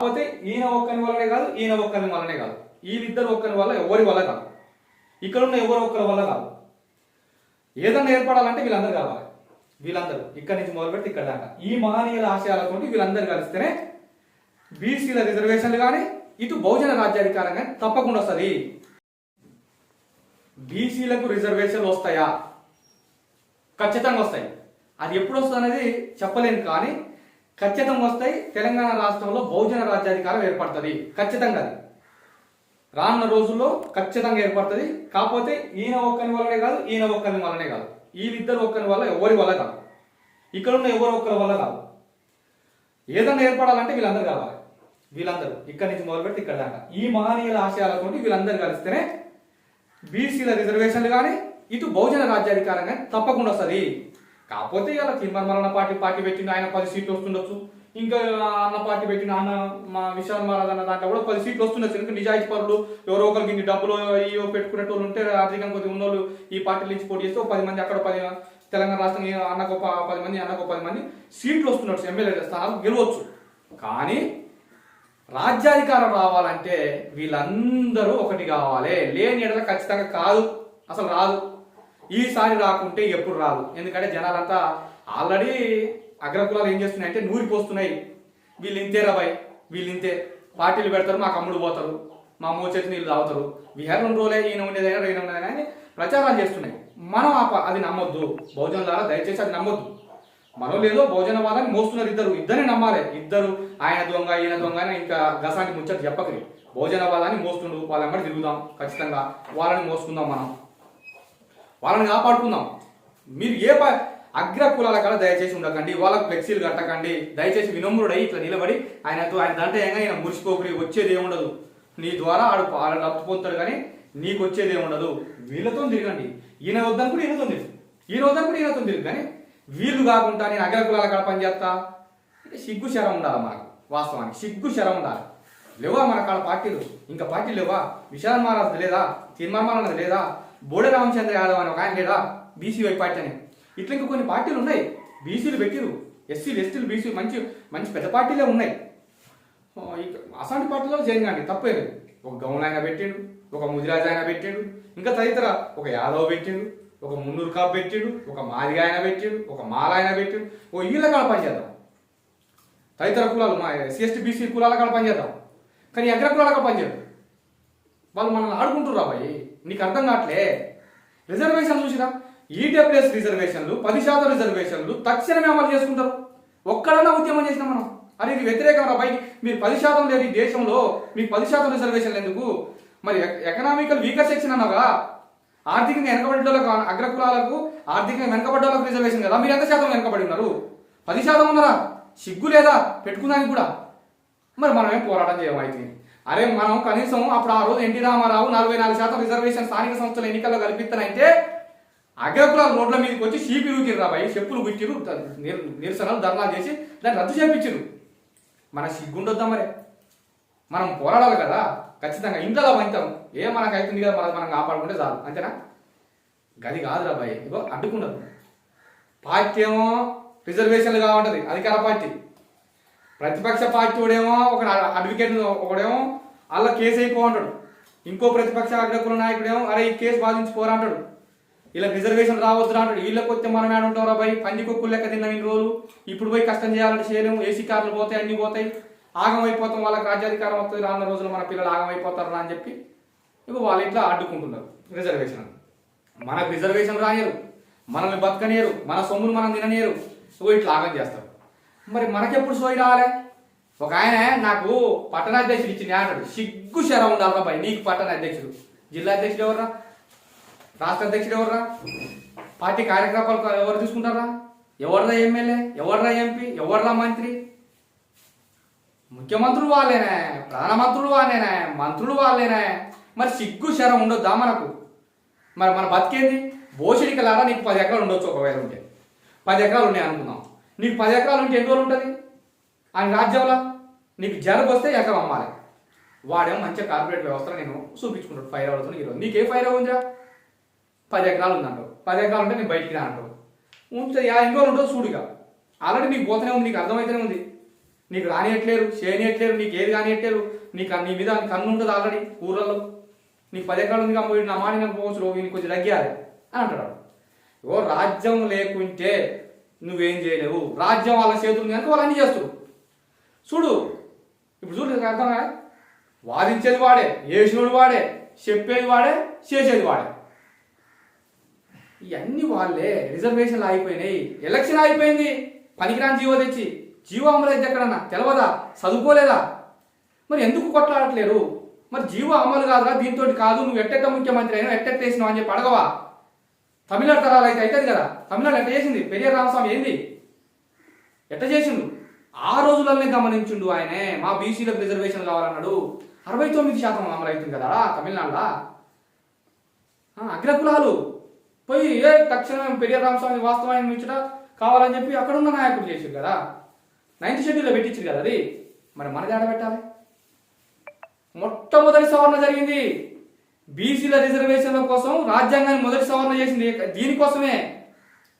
కాకపోతే ఈయన ఒక్కని వల్లనే కాదు ఈయన ఒక్కని వల్లనే కాదు. వీళ్ళిద్దరు ఒక్కని వల్ల ఎవరి వల్ల కాదు. ఇక్కడ ఉన్న ఎవరు ఒక్కరి వల్ల కాదు. ఏదన్నా ఏర్పడాలంటే వీళ్ళందరూ కావాలి. వీళ్ళందరూ ఇక్కడి నుంచి మొదలు పెడితే ఇక్కడ దాకా. ఈ మహనీయుల ఆశయాలతో వీళ్ళందరూ కలిస్తేనే బీసీల రిజర్వేషన్లు కానీ ఇటు బహుజన రాజ్యాధికారం కానీ తప్పకుండా వస్తుంది. బీసీలకు రిజర్వేషన్లు వస్తాయా? ఖచ్చితంగా వస్తాయి. అది ఎప్పుడు వస్తుంది అనేది చెప్పలేను కానీ ఖచ్చితంగా వస్తాయి. తెలంగాణ రాష్ట్రంలో బహుజన రాజ్యాధికారం ఏర్పడుతుంది. ఖచ్చితంగా అది. రానున్న రోజుల్లో ఖచ్చితంగా ఏర్పడుతుంది. కాకపోతే ఈయన ఒక్కని వల్లనే కాదు ఈయన ఒక్కని వల్లనే కాదు. వీళ్ళిద్దరు ఒక్కని వల్ల ఎవరి వల్ల కాదు. ఇక్కడ ఉన్న ఎవరు ఒక్కరి వల్ల కాదు. ఏదన్నా ఏర్పడాలంటే వీళ్ళందరూ కావాలి వీళ్ళందరూ ఇక్కడి నుంచి మొదలుపెట్టి ఇక్కడ దాకా. ఈ మహనీయుల ఆశయాలతో వీళ్ళందరూ కలిస్తేనే బీసీల రిజర్వేషన్లు కానీ ఇటు బహుజన రాజ్యాధికారం కానీ తప్పకుండా వస్తుంది. కాకపోతే ఇలా తిమ్మరమరణ పార్టీ పార్టీ పెట్టిన ఆయన పది సీట్లు వస్తుండొచ్చు. ఇంకా అన్న పార్టీ పెట్టిన అన్న మా విశాల్ మహారాజ్ అన్న దాంట్లో కూడా పది సీట్లు వస్తుండొచ్చు. ఎందుకంటే నిజాయితీ పరులు ఎవరో ఒకరికి ఇన్ని డబ్బులు ఇవో పెట్టుకునేటోళ్ళు ఉంటే ఆర్థికంగా కొద్దిగా ఉన్నోళ్ళు ఈ పార్టీలు నుంచి పోటీ చేస్తే పది మంది అక్కడ పది తెలంగాణ రాష్ట్రం అన్నకు ఒక పది మంది అన్నకు ఒక పది మంది సీట్లు వస్తున్నట్టు ఎమ్మెల్యే స్థానాలు గెలవచ్చు. కానీ రాజ్యాధికారం రావాలంటే వీళ్ళందరూ ఒకటి కావాలి. లేని ఎడల ఖచ్చితంగా కాదు. అసలు రాదు. ఈసారి రాకుంటే ఎప్పుడు రాదు. ఎందుకంటే జనాలంతా ఆల్రెడీ అగ్రకులాలు ఏం చేస్తున్నాయి అంటే నూరిపోస్తున్నాయి వీళ్ళు ఇంతే రాబాయ్ వీళ్ళు ఇంతే పార్టీలు పెడతారు మా కమ్ముడు పోతారు మా మోచేతి నీళ్ళు తాగుతారు విహార్ రెండు రోజులే ఈయన ఉండేదైనా ఈయన ఉండేదైనా అని ప్రచారాలు చేస్తున్నాయి. మనం ఆ అది నమ్మొద్దు. భోజనం ద్వారా దయచేసి అది నమ్మొద్దు. మనం లేదో భోజన వాళ్ళని మోస్తున్నారు ఇద్దరు. ఇద్దరిని నమ్మాలి. ఇద్దరు ఆయన దొంగ ఈయన దొంగ అని ఇంకా గసానికి ముచ్చట చెప్పకరి. భోజన వాళ్ళని మోస్తుండు వాళ్ళ వెంబడి తిరుగుదాం. ఖచ్చితంగా వాళ్ళని మోసుకుందాం మనం. వాళ్ళని కాపాడుకుందాం. మీరు ఏ ప అగ్ర కులాల కాడ దయచేసి ఉండకండి వాళ్ళకి ఫ్లెక్సీలు కట్టకండి. దయచేసి వినమ్రుడై ఇట్లా నిలబడి ఆయనతో ఆయన దాంట్లో ఏంగా ఆయన మురిసిపోకుడి వచ్చేది ఏముండదు నీ ద్వారా ఆడు ఆడు లబ్ధి పొందుతాడు కానీ నీకు వచ్చేది ఏముండదు వీళ్ళతో తిరగండి. ఈయన వద్దనుకుంటే ఈయనతో తిరుగు. ఈయన వద్దనుకుంటే ఈయనతో తిరుగు కానీ వీళ్ళు కాకుండా నేను అగ్ర కులాల కాడ పనిచేస్తా అంటే సిగ్గు శరం ఉండాలి మనకు వాస్తవానికి. సిగ్గు శరం ఉండాలి. లేవా మన కాడ పార్టీలు? ఇంకా పార్టీలు లేవా? విశాల్ మహారాజ్ లేదా? తీర్మానం లేదా? బోడ రామచంద్ర యాదవ్ అని ఒక ఆయన లేదా? బీసీ వై పార్టీ అని. ఇట్లా ఇంకా కొన్ని పార్టీలు ఉన్నాయి. బీసీలు పెట్టిరు. ఎస్సీలు ఎస్టీలు బీసీలు మంచి మంచి పెద్ద పార్టీలే ఉన్నాయి. అసాంటి అసంటి పార్టీలో చేయండి తప్పే లేదు. ఒక గౌన్ ఆయన పెట్టాడు ఒక ముదిరాజ్ ఆయన పెట్టాడు ఇంకా తదితర ఒక యాదవ్ పెట్టాడు ఒక మున్నూరు కాపు పెట్టాడు ఒక మాదిగా ఆయన పెట్టాడు ఒక మాల ఆయన పెట్టాడు. ఓ వీళ్ళ కాడ పనిచేద్దాం తదితర కులాలు మా ఎస్సీ ఎస్టీ బీసీ కులాల కాడ పనిచేద్దాం కానీ ఎగ్ర కులాల కాడ పనిచేయదు వాళ్ళు మనల్ని ఆడుకుంటున్నారు బాయ్? నీకు అర్థం కావట్లే రిజర్వేషన్ చూసినా ఈడబ్ల్యూఎస్ రిజర్వేషన్లు పది శాతం రిజర్వేషన్లు తక్షణమే అమలు చేసుకుంటారు. ఒక్కడన్నా ఉద్యమం చేసినా మనం. అరే ఇది వ్యతిరేకం రా బయట మీరు పది శాతం లేదు ఈ దేశంలో మీకు పది శాతం రిజర్వేషన్లు ఎందుకు? మరి ఎకనామికల్ వీకర్ సెక్షన్ అన్నావా ఆర్థికంగా వెనకబడ్డోళ్ళకు అగ్రకులాలకు ఆర్థికంగా వెనకబడ్డోళ్ళకు రిజర్వేషన్ కదా? మీరు ఎంత శాతం వెనకబడి ఉన్నారు? పది శాతం ఉన్నారా? సిగ్గు లేదా? పెట్టుకున్నానికి కూడా. మరి మనమేం పోరాటం చేయమైతే అరే మనం కనీసం అప్పుడు ఆ రోజు ఎన్టీ రామారావు నలభై నాలుగు శాతం రిజర్వేషన్ స్థానిక సంస్థల ఎన్నికల్లో కల్పిస్తానంటే అగ్రకులాల రోడ్ల మీదకి వచ్చి షీపి రూకిరు రాబాయి చెప్పులు గుట్టిరు నిరసనలు ధర్నా చేసి దాన్ని రద్దు చేపించారు మన సిగ్గుండొద్దా మరి? మనం పోరాడాలి కదా. ఖచ్చితంగా ఇంట్లో వంతాం ఏ మనకు అవుతుంది కదా మనం మనం కాపాడుకుంటే చాలు. అంతేనా? గది కాదురా బాయ్ ఇగో అడ్డుకున్నది పార్టీ ఏమో రిజర్వేషన్లు కావాలంటది అధికార పార్టీ. ప్రతిపక్ష పార్టీ వాడేమో ఒక అడ్వకేట్ ఒకడేమో వాళ్ళ కేసు అయిపో అంటాడు. ఇంకో ప్రతిపక్ష అగ్రకుల నాయకుడేమో అరే ఈ కేసు బాధించిపోరా అంటాడు. ఇలా రిజర్వేషన్ రావద్దు అంటాడు. వీళ్ళకి వస్తే మనం ఏడ ఉంటాం రా పంది కుక్కులు లెక్క తిన్న ఇన్ని రోజులు. ఇప్పుడు పోయి కష్టం చేయాలంటే చేయలేము. ఏసీ కార్లు పోతాయి అన్ని పోతాయి. ఆగం అయిపోతాం వాళ్ళకి రాజ్యాధికారం వస్తుంది రానున్న రోజులు మన పిల్లలు ఆగం అని చెప్పి ఇక వాళ్ళు ఇట్లా అడ్డుకుంటున్నారు రిజర్వేషన్ మనకు రిజర్వేషన్ రానియరు మనల్ని బతకనియరు మన సొమ్మును మనం తిననియరు ఇట్లా ఆగం చేస్తారు. మరి మనకెప్పుడు సోయి రావాలి? ఒక ఆయన నాకు పట్టణాధ్యక్షుడు ఇచ్చిన అంటాడు. సిగ్గు శరం ఉండాలి పై నీకు పట్టణ అధ్యక్షుడు జిల్లా అధ్యక్షుడు ఎవర్రా? రాష్ట్ర అధ్యక్షుడు ఎవర్రా? పార్టీ కార్యకలాపాలు ఎవరు తీసుకుంటారా? ఎవర్రా ఎమ్మెల్యే? ఎవర్రా ఎంపీ? ఎవర్రా మంత్రి? ముఖ్యమంత్రులు వాళ్ళేనే ప్రధానమంత్రులు వాళ్ళేనే మంత్రులు వాళ్ళేనే. మరి సిగ్గు శరం ఉండొద్దా మనకు? మరి మన బతికేంది? బోషడికి లాగా నీకు పది ఎకరాలు ఉండొచ్చు ఒకవేళ ఉంటే. పది ఎకరాలు ఉన్నాయి అనుకుందాం. నీకు పది ఎకరాలు ఉంటే ఎన్ని రోజులు ఉంటుంది? ఆయన రాజ్యంలో నీకు జరగ వస్తే ఎకరం అమ్మాలి. వాడేమో మంచిగా కార్పొరేట్ వ్యవస్థ నేను చూపించుకుంటాడు ఫైర్ అవుతుంది ఈరోజు. నీకే ఫైర్ ఉందిరా? పది ఎకరాలు ఉందంటావు. పది ఎకరాలు ఉంటే నేను బయటికి రా అంటావు. ఉంటే యా ఎన్ని రోజులు ఉంటుందో చూడుగా. ఆల్రెడీ నీకు పోతూనే ఉంది నీకు అర్థమైతేనే ఉంది. నీకు రానియట్లేరు చేయనియట్లేరు నీకు ఏది కానియట్లేరు. నీకు నీ మీద కన్ను ఉంటుంది ఆల్రెడీ ఊర్లలో. నీకు పది ఎకరాలు ఉంది కాబట్టి నా మాట నాకు పోవచ్చు రోజు నీకు కొంచెం తగ్గాలి అని అంటాడు ఓ రాజ్యం లేకుంటే నువ్వేం చేయలేవు. రాజ్యం వాళ్ళ చేతులు కనుక వాళ్ళు అన్ని చేస్తారు. చూడు ఇప్పుడు చూడు అర్థం వాదించేది వాడే వేసినోడు వాడే చెప్పేది వాడే చేసేది వాడే. ఇవన్నీ వాళ్ళే రిజర్వేషన్లు అయిపోయినాయి ఎలక్షన్ అయిపోయింది పనికిరాని జీవో తెచ్చి జీవో అమలు అయితే ఎక్కడన్నా? తెలవదా? చదువుకోలేదా? మరి ఎందుకు కొట్లాడట్లేరు? మరి జీవో అమలు కాదురా దీంతో కాదు. నువ్వు ఎట్టెట్ట ముఖ్యమంత్రి అయినా ఎట్టెట్ట వేసినావు అని చెప్పి అడగవా? తమిళనాడు తరాలు అయితే అవుతుంది కదా. తమిళనాడు ఎట్ట చేసింది? పెరియ రామస్వామి ఏంది? ఎట్ట చేసిండు? ఆ రోజులనే గమనించుండు ఆయనే. మా బీసీలకు రిజర్వేషన్ కావాలన్నాడు. అరవై తొమ్మిది శాతం అమలు అవుతుంది కదా తమిళనాడులో. అగ్రకులాలు పోయి ఏ తక్షణం పెరియ రామస్వామి వాస్తవాన్ని మించుట కావాలని చెప్పి అక్కడ ఉన్న నాయకులు చేసారు కదా. నైన్త్ షెడ్యూల్లో పెట్టించారు కదా అది. మరి మనది ఆడబెట్టాలి. మొట్టమొదటి సవరణ జరిగింది. బీసీల రిజర్వేషన్ల కోసం రాజ్యాంగాన్ని మొదటి సవరణ చేసింది దీనికోసమే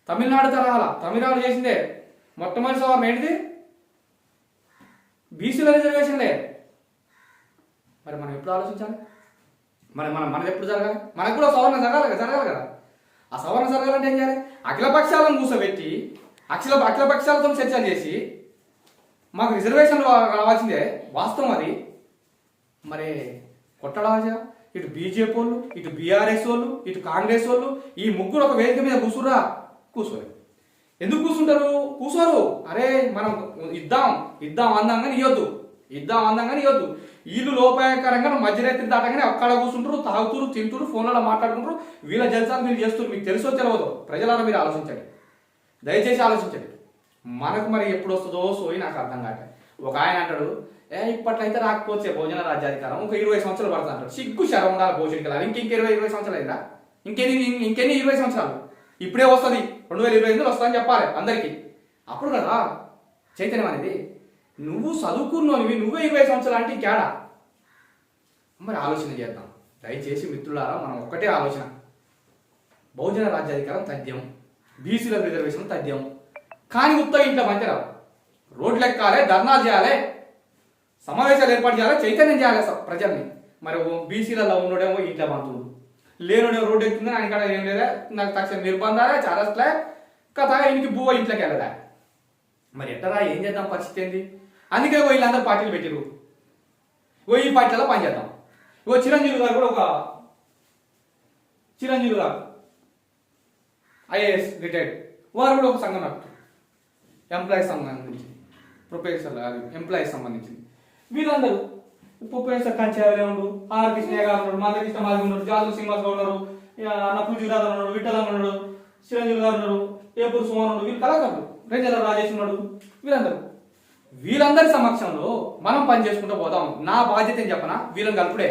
తమిళనాడు తరహాల తమిళనాడు చేసిందే. మొట్టమొదటి సవరణ ఏంటిది? బీసీల రిజర్వేషన్లే. మరి మనం ఎప్పుడు ఆలోచించాలి? మరి మనం మనది ఎప్పుడు జరగాలి? మనకు కూడా సవరణ జరగాలి కదా జరగాలి కదా. ఆ సవరణ జరగాలంటే ఏం చేయాలి? అఖిలపక్షాలను కూర్చోబెట్టి అఖిల అఖిలపక్షాలతో చర్చలు చేసి మాకు రిజర్వేషన్లు రావాల్సిందే వాస్తవం అది. మరి కొట్టడాజా ఇటు బీజేపీ వాళ్ళు ఇటు బీఆర్ఎస్ వాళ్ళు ఇటు కాంగ్రెస్ వాళ్ళు ఈ ముగ్గురు ఒక వేదిక మీద కూర్చురా కూర్చోరు. ఎందుకు కూర్చుంటారు? కూర్చోరు. అరే మనం ఇద్దాం ఇద్దాం అందంగా ఇవ్వద్దు ఇద్దాం అందంగా ఇవ్వద్దు వీళ్ళు లోపాయకరంగా మధ్యరాత్రి దాటగానే అక్కడ కూర్చుంటారు తాగుతురు తింటురు ఫోన్లలో మాట్లాడుకుంటారు. వీళ్ళ జల్సాలు మీరు చేస్తారు మీకు తెలుసో తెలియదు ప్రజలారా మీరు ఆలోచించండి. దయచేసి ఆలోచించండి. మనకు మరి ఎప్పుడు వస్తుందో సోయి నాకు అర్థం కాక ఒక ఆయన అంటాడు ఏ ఇప్పట్లయితే రాకపోతే భోజన రాజ్యాధికారం ఒక ఇరవై సంవత్సరాలు పడుతుంది అంటాడు సిగ్గు శరం ఉండాలి భోజనకి వెళ్ళాలి. ఇంక ఇరవై ఇరవై సంవత్సరాలు అయిందా? ఇంకెన్ని ఇంకెన్ని ఇరవై సంవత్సరాలు? ఇప్పుడే వస్తుంది. రెండు వేల ఇరవై ఎనిమిదిలో వస్తుందని చెప్పాలి అందరికీ. అప్పుడు కదా చైతన్యం అనేది. నువ్వు చదువుకున్నవి నువ్వే ఇరవై సంవత్సరాలు అంటే ఇంకేడా? మరి ఆలోచన చేద్దాం. దయచేసి మిత్రులారా మనం ఒక్కటే ఆలోచన. బహుజన రాజ్యాధికారం తథ్యం. బీసీల రిజర్వేషన్ తథ్యం. కానీ ఉత్తగా ఇంట్లో మంచి రావు రోడ్లు ఎక్కాలి ధర్నాలు చేయాలి. సమావేశాలు ఏర్పాటు చేయాలి? చైతన్యం చేయాలి అసలు ప్రజల్ని? మరి బీసీలలో ఉన్నోడేమో ఇంట్లో బంధువులు లేనుడేమో రోడ్డు ఎక్కుతుంది? ఆయన కాడ ఏం లేదా? నాకు తక్షణ నిర్బంధాలే చారస్లే. కథ ఇంటికి బువ్వ ఇంట్లోకి వెళ్ళదా మరి ఎట్టరా ఏం చేద్దాం? పరిస్థితి ఏంది? అందుకే ఓ వీళ్ళందరూ పార్టీలు పెట్టిరు ఓ ఈ పార్టీలలో పనిచేద్దాం ఓ చిరంజీవి గారు కూడా ఒక చిరంజీవి గారు. IAS retired. వారు కూడా ఒక సంఘం నడుపుతారు. ఎంప్లాయీస్ సంబంధించింది ప్రొఫెసర్ అది ఎంప్లాయీస్ సంబంధించింది. వీళ్ళందరూ ప్రొఫెసర్ కంచావలే ఉండు ఆర్ కృష్ణయ్య గారు ఉన్నాడు మాధకృష్ణ మాధవి ఉన్నాడు జాదు శ్రీనివాస్ ఉన్నారు ఇక ఉన్నాడు విఠలం ఉన్నాడు చిరంజీవి గారు ఉన్నారు ఏపూరు సుమన్ ఉన్నాడు వీళ్ళు కళాకారులు రేంజల రాజేష్ ఉన్నాడు వీళ్ళందరూ. వీళ్ళందరి సమక్షంలో మనం పని చేసుకుంటూ పోతాం నా బాధ్యత ఏం చెప్పనా? వీళ్ళని కలుపుడే.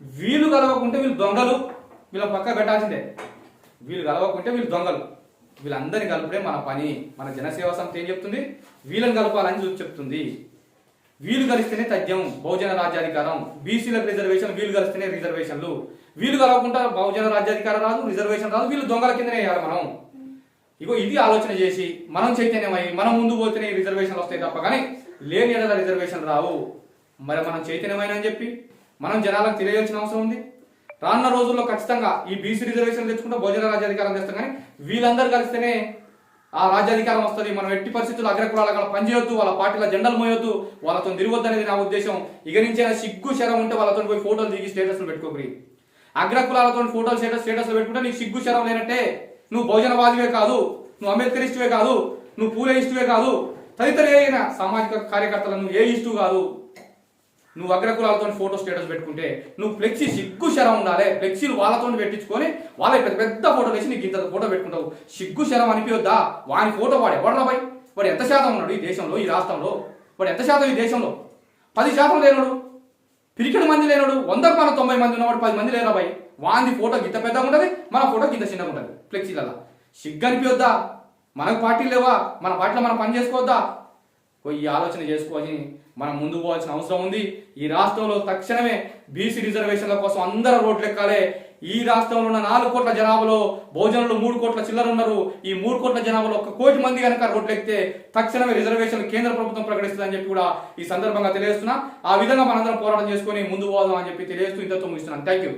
వీళ్ళు కలవకుంటే వీళ్ళు దొంగలు. వీళ్ళ పక్క పెట్టాల్సిందే. వీళ్ళు కలవకుంటే వీళ్ళు దొంగలు. వీళ్ళందరినీ కలుపుడే మన పని. మన జనసేవ సంస్థ ఏం చెప్తుంది? వీళ్ళని కలపాలని చూసి చెప్తుంది. వీలు కలిస్తేనే తథ్యం బహుజన రాజ్యాధికారం. బీసీలకు రిజర్వేషన్ వీళ్ళు కలిస్తేనే రిజర్వేషన్లు. వీలు కలవకుండా బహుజన రాజ్యాధికారం రాదు రిజర్వేషన్ రాదు వీళ్ళు దొంగల కిందనే వేయాలి మనం. ఇగో ఇది ఆలోచన చేసి మనం చైతన్యమై మనం ముందు పోతేనే రిజర్వేషన్లు వస్తాయి తప్ప కానీ లేని ఎడల రిజర్వేషన్ రావు. మరి మనం చైతన్యమైన అని చెప్పి మనం జనాలకు తెలియాల్సిన అవసరం ఉంది. రానున్న రోజుల్లో ఖచ్చితంగా ఈ బీసీ రిజర్వేషన్ తెచ్చుకుంటే భోజన రాజ్యాధికారం తెస్తాం కానీ వీళ్ళందరూ కలిస్తేనే ఆ రాజ్యాధికారం వస్తుంది మనం ఎట్టి పరిస్థితుల్లో అగ్రకులాల పనిచేయొద్దు వాళ్ళ పార్టీల జెండలు మోయొద్దు వాళ్ళతో తిరగొద్దు అనేది నా ఉద్దేశం. ఇక నుంచి సిగ్గు శరం ఉంటే వాళ్ళతో పోయి ఫోటోలు దిగి స్టేటస్లు పెట్టుకోకరి అగ్రకులాలతో ఫోటోలు స్టేటస్ స్టేటస్లు పెట్టుకుంటే నీకు సిగ్గు శరం లేనట్టే. నువ్వు భోజనవాదివే కాదు నువ్వు అంబేద్కరిస్టువే కాదు నువ్వు పూలే ఇష్టవే కాదు. తదితర ఏ సామాజిక కార్యకర్తలను ఏ ఇష్టు కాదు. నువ్వు అగ్రకులాలతో ఫోటో స్టేటస్ పెట్టుకుంటే నువ్వు ఫ్లెక్సీ సిగ్గు శరం ఉండాలి. ఫ్లెక్సీలు వాళ్ళతో పెట్టించుకొని వాళ్ళ పెద్ద పెద్ద ఫోటో వేసి నీకు ఇంత ఫోటో పెట్టుకుంటావు. సిగ్గు శరం అనిపించొద్దా వాని ఫోటో వాడు ఎవడరా పోయి వాడు ఎంత శాతం ఉన్నాడు ఈ దేశంలో ఈ రాష్ట్రంలో? వాడు ఎంత శాతం ఈ దేశంలో? పది శాతం లేనాడు పిరికిడి మంది లేనాడు వంద మన తొంభై మంది ఉన్నవాడు పది మంది లేరా బాయ్ వాంది ఫోటో గింత పెద్దగా ఉంటుంది మన ఫోటో గింత చిన్నగా ఉంటుంది ఫ్లెక్సీలలో సిగ్గు అనిపించొద్దా మనకు పార్టీ లేవా? మన పార్టీలో మనం పని చేసుకోవద్దా? ఈ ఆలోచన చేసుకోవాలి మనం ముందు పోవాల్సిన అవసరం ఉంది. ఈ రాష్ట్రంలో తక్షణమే బీసీ రిజర్వేషన్ల కోసం అందరూ రోడ్లు ఎక్కాలి. ఈ రాష్ట్రంలో ఉన్న నాలుగు కోట్ల జనాభాలో భోజనంలో మూడు కోట్ల చిల్లర ఉన్నారు. ఈ మూడు కోట్ల జనాభాలో ఒక కోటి మంది కనుక రోడ్లెక్కితే తక్షణమే రిజర్వేషన్ కేంద్ర ప్రభుత్వం ప్రకటిస్తుందని చెప్పి కూడా ఈ సందర్భంగా తెలియజేస్తున్నా. ఆ విధంగా మనందరం పోరాటం చేసుకొని ముందు పోదాం అని చెప్పి తెలియజేస్తూ ఇంతతో ముగిస్తున్నాను. Thank you